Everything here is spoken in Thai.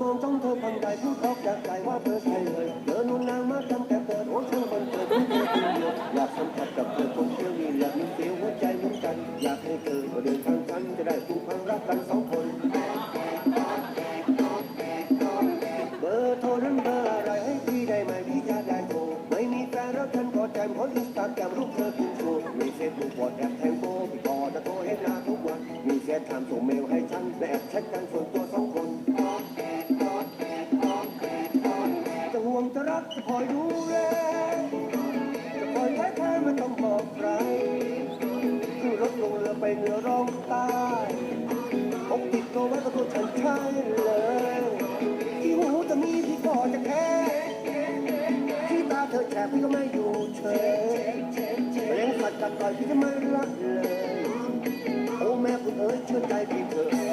มองจ้องเธอฟังใจพูดออกจากใจว่าเธอใช่เลยเธอนุ่นนางมาจำแต่เปิดโอ้ช่างบันเทิงเธอคนเดียวอยากสัมผัสกับเธอคนเดียวนี่อยากมีเสียวหัวใจเหมือนกัน อยากให้เธอมาเดินทางฉันจะได้ผูกพันรักกันสองคนเบอร์โทรนั้นเบอร์อะไรให้พี่ได้ไหมพี่จะได้โทรไม่มีแฟนแล้วฉันก็แจมเพราะอินสตาแกรมรูปเธอคุณโชว์มีเฟซบุ๊กวอทแอปแทงโบพี่ก็จะโทรให้นาทุกวันมีแชทถามส่งเมลให้ฉันและแอบแชทกันส่วนตัว จะคอยดูแลจะคอยไว้แค่ไม่ต้องบอกใครขึ้นรถลงเรือไปเหนือร้องใต้อกติดตัวไว้กับตัวฉันใช่เลย ที่หูจะมีพี่ก็จะแค่ที่ตาเธอแฉพี่ก็ไม่อยู่เฉยเพลงสัตว์กัดต่อยพี่จะไม่รักเลย โอ้แม่คุณเอ๋ยเชื่อใจพี่เถอะ